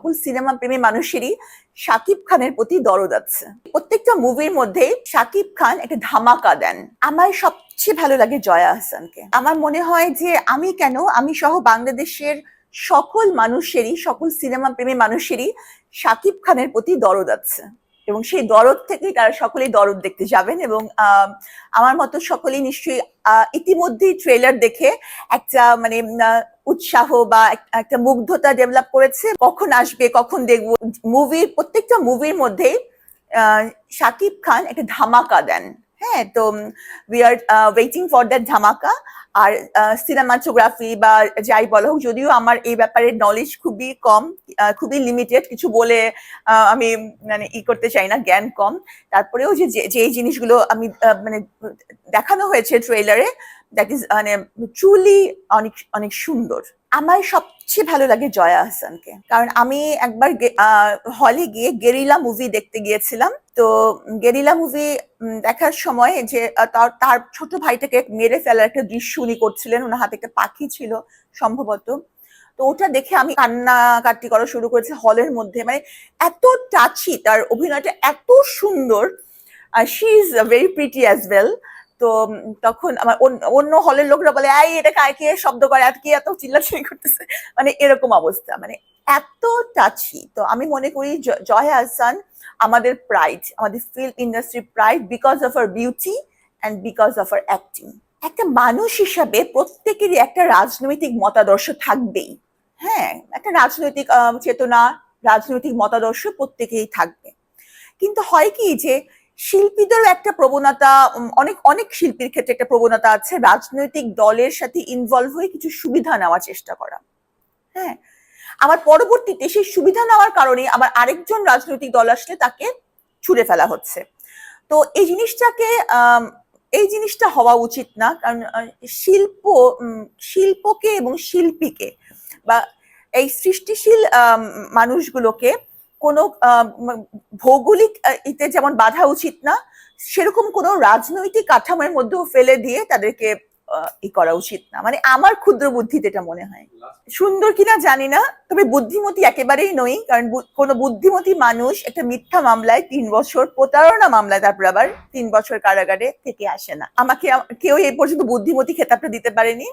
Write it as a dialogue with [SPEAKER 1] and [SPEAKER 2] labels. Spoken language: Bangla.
[SPEAKER 1] সকল সিনেমা প্রেমী মানুষেরই শাকিব খানের প্রতি দরদ আছে। প্রত্যেকটা মুভির মধ্যে শাকিব খান একটা ধামাকা দেন। আমার সবচেয়ে ভালো লাগে জয়া আহসানকে। আমার মনে হয় যে আমি কেন, আমি সহ বাংলাদেশের সকল মানুষেরই, সকল সিনেমা প্রেমী মানুষেরই শাকিব খানের প্রতি দরদ আছে। এবং সেই দরদ থেকেই তারা সকলেই দরদ দেখতে যাবেন এবং আমার মতো সকলেই নিশ্চয়ই ইতিমধ্যেই ট্রেলার দেখে একটা মানে উৎসাহ বা একটা মুগ্ধতা ডেভেলপ করেছে। কখন আসবে, কখন দেখব? মুভির প্রত্যেকটা মুভির মধ্যে শাকিব খান একটা ধামাকা দেন। হ্যাঁ তো we are waiting for that ধামাকা। আর সিনেমাটোগ্রাফি বা যাই বলা হোক, যদিও আমার এই ব্যাপারে নলেজ খুবই কম খুবই লিমিটেড কিছু বলে আমি মানে ই করতে চাই না, জ্ঞান কম। তারপরেও যে, যে- জিনিসগুলো আমি মানে দেখানো হয়েছে ট্রেলারে দ্যাট ইজ মানে ট্রুলি অনেক অনেক সুন্দর। আমার সবচেয়ে ভালো লাগে জয়া আহসানকে কারণ আমি একবার হলে গিয়ে গেরিলা মুভি দেখতে গিয়েছিলাম। তো গেরিলা মুভি দেখার সময় যে তার ছোট ভাইটাকে মেরে ফেলার একটা দৃশ্য উনি করছিলেন, ওনার হাতে একটা পাখি ছিল সম্ভবত। তো ওটা দেখে আমি কান্নাকাটি করা শুরু করেছি হলের মধ্যে। মানে এত টাচি তার অভিনয়টা এত সুন্দর। She is very pretty as well তো তখন আমার অন্য- হলের লোকরা বলে, এই, এটা কায় কে শব্দ করে? আর কি এত চিল্লাচিল্লি করতেছে? মানে এরকম অবস্থা। মানে এত টাচি তো আমি মনে করি জয়া আহসান আমাদের প্রাইড আমাদের film industry pride because of her beauty and because of her acting একটা মানুষ হিসাবে প্রত্যেকেরই একটা রাজনৈতিক মতাদর্শ থাকবেই। হ্যাঁ একটা রাজনৈতিক চেতনা, রাজনৈতিক মতাদর্শ প্রত্যেকেই থাকবে। কিন্তু হয় কি যে, শিল্পীদেরও একটা প্রবণতা অনেক অনেক শিল্পীর ক্ষেত্রে একটা প্রবণতা আছে রাজনৈতিক দলের সাথে ইনভলভ হয়ে কিছু সুবিধা নেওয়ার চেষ্টা করা। হ্যাঁ আবার পরবর্তীতে সেই সুবিধা নেওয়ার কারণে আবার আরেকজন রাজনৈতিক দল আসলে তাকে ছুড়ে ফেলা হচ্ছে। তো এই জিনিসটাকে এই জিনিসটা হওয়া উচিত না। কারণ শিল্প শিল্পকে এবং শিল্পীকে বা এই সৃষ্টিশীল মানুষগুলোকে কোনো ভৌগোলিক ইতে যেমন বাধা উচিত না, সেরকম কোনো রাজনৈতিক কাঠামোর মধ্যেও ফেলে দিয়ে তাদেরকে ই করা উচিত না। মানে আমার ক্ষুদ্র বুদ্ধিতে এটা মনে হয়। সুন্দর কিনা জানি না, তবে বুদ্ধিমতী একেবারেই নই, কারণ কোনো বুদ্ধিমতী মানুষ একটা মিথ্যা মামলায় তিন বছর, প্রতারণা মামলায় তারপর আবার তিন বছর কারাগারে থেকে আসে না। আমাকে কেউ এই পর্যন্ত বুদ্ধিমতী খেতাবটা দিতে পারেনি।